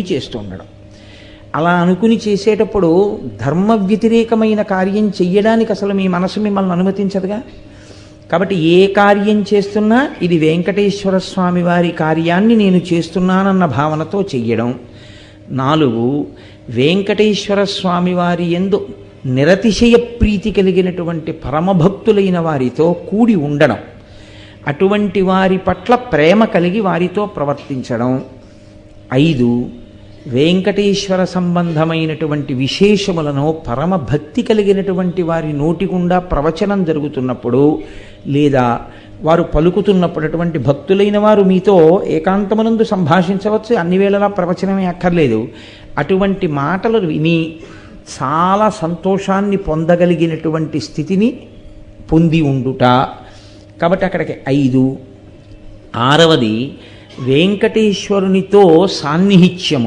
చేస్తూ ఉండడం. అలా అనుకుని చేసేటప్పుడు ధర్మ వ్యతిరేకమైన కార్యం చెయ్యడానికి అసలు మీ మనసు మిమ్మల్ని అనుమతించదుగా? కాబట్టి ఏ కార్యం చేస్తున్నా ఇది వెంకటేశ్వర స్వామి వారి కార్యాన్ని నేను చేస్తున్నానన్న భావనతో చెయ్యడం. నాలుగు వెంకటేశ్వర స్వామి వారి ఎందు నిరతిశయ ప్రీతి కలిగినటువంటి పరమభక్తులైన వారితో కూడి ఉండడం. అటువంటి వారి పట్ల ప్రేమ కలిగి వారితో ప్రవర్తించడం. ఐదు వెంకటేశ్వర సంబంధమైనటువంటి విశేషములను పరమ భక్తి కలిగినటువంటి వారి నోటి గుండా ప్రవచనం జరుగుతున్నప్పుడు లేదా వారు పలుకుతున్నప్పుడు అటువంటి భక్తులైన వారు మీతో ఏకాంతమునందు సంభాషించవచ్చు. అన్ని వేళలా ప్రవచనమే అక్కర్లేదు. అటువంటి మాటలు విని చాలా సంతోషాన్ని పొందగలిగినటువంటి స్థితిని పొంది ఉండుట. కాబట్టి అక్కడికి ఐదు. ఆరవది వెంకటేశ్వరునితో సాన్నిహిత్యము.